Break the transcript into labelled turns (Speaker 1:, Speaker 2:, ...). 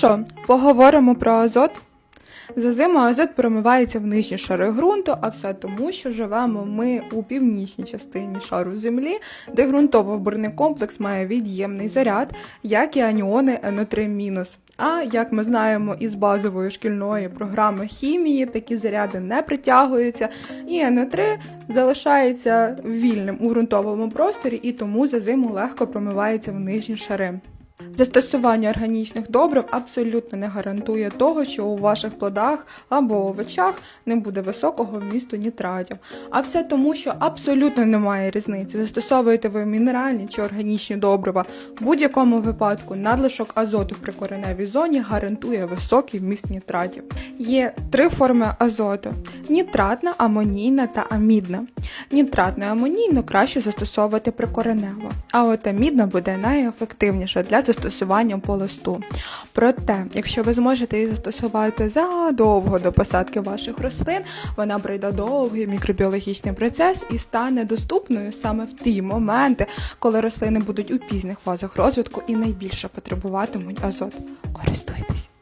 Speaker 1: що, поговоримо про азот? За зиму азот промивається в нижні шари ґрунту, а все тому, що живемо ми у північній частині шару землі, де ґрунтово-бурний комплекс має від'ємний заряд, як і аніони НО3-. А як ми знаємо із базової шкільної програми хімії, такі заряди не притягуються, і НО3 залишається вільним у ґрунтовому просторі і тому за зиму легко промивається в нижні шари. Застосування органічних добрив абсолютно не гарантує того, що у ваших плодах або овочах не буде високого вмісту нітратів. А все тому, що абсолютно немає різниці. Застосовуєте ви мінеральні чи органічні добрива. В будь-якому випадку надлишок азоту в прикореневій зоні гарантує високий вміст нітратів. Є три форми азоту: нітратна, амонійна та амідна. Нітратну і амонійну краще застосовувати прикоренево, а от амідна буде найефективніша для застосування по листу. Проте, якщо ви зможете її застосувати задовго до посадки ваших рослин, вона пройде довгий мікробіологічний процес і стане доступною саме в ті моменти, коли рослини будуть у пізніх фазах розвитку і найбільше потребуватимуть азот. Користуйтесь!